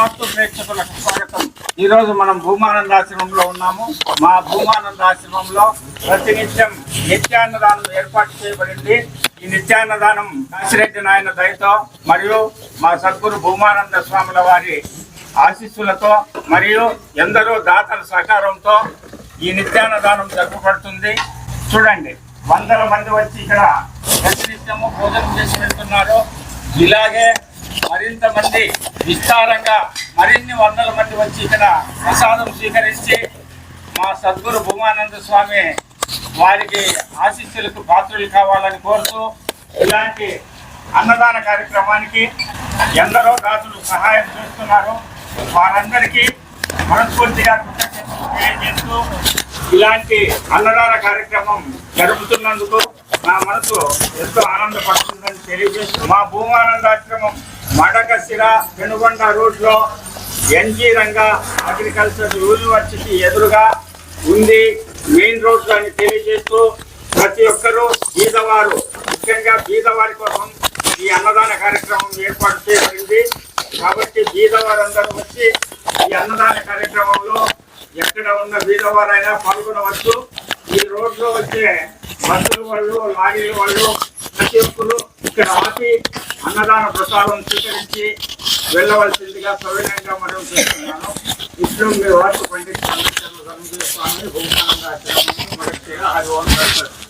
ఆస్తు ప్రేక్షకులకు స్వాగతం. ఈరోజు మనం భూమానంద ఆశ్రమంలో ఉన్నాము. మా భూమానంద ఆశ్రమంలో ప్రతినిత్యం నిత్యాన్నదానం ఏర్పాటు చేయబడింది. ఈ నిత్యాన్నదానం కాశిరెడ్డి నాయన దయతో మరియు మా సద్గురు భూమానంద స్వాముల వారి ఆశీస్సులతో మరియు ఎందరో దాతల సహకారంతో ఈ నిత్యాన్నదానం జరుగుపడుతుంది చూడండి వందల మంది వచ్చి ఇక్కడ ప్రతినిత్యము భోజనం చేసి వెళ్తున్నారు. ఇలాగే మరింత మంది విస్తారంగా మరిన్ని వందల మంది వచ్చి ఇక్కడ ప్రసాదం స్వీకరించి మా సద్గురు భూమానంద స్వామి వారికి ఆశీస్సులకు పాత్రలు కావాలని కోరుతూ ఇలాంటి అన్నదాన కార్యక్రమానికి ఎందరో దాసులు సహాయం చేస్తున్నారు. వారందరికీ మనస్ఫూర్తిగా కృతజ్ఞతలు తెలియజేస్తూ ఇలాంటి అన్నదాన కార్యక్రమం జరుపుతున్నందుకు నా మనసు ఎంతో ఆనందపడుతుందని తెలియజేస్తూ మా భూమానందాశ్రమం మడకశిర పెనుగొండ రోడ్లో ఎన్జీ రంగ అగ్రికల్చర్ యూనివర్సిటీ ఎదురుగా ఉంది. మెయిన్ రోడ్ అని తెలియజేస్తూ ప్రతి ఒక్కరూ బీదవారు ముఖ్యంగా బీదవారి కోసం ఈ అన్నదాన కార్యక్రమం ఏర్పాటు చేయబడింది కాబట్టి బీదవారందరూ వచ్చి ఈ అన్నదాన కార్యక్రమంలో ఎక్కడ ఉన్న బీదవారైనా పాల్గొనవచ్చు. ఈ రోడ్లో వచ్చే బస్సులు వాళ్ళు లారీల వాళ్ళు ప్రతి ఒక్కరు ఇక్కడ ఆపి అన్నదాన ప్రసాదం స్వీకరించి వెళ్ళవలసిందిగా సవినయంగా మనం చేస్తున్నాను. ఇప్పుడు మీ వార్త పండిట్ స్వామి భూమానంద ఆశ్రమం మనకి హరి ఓం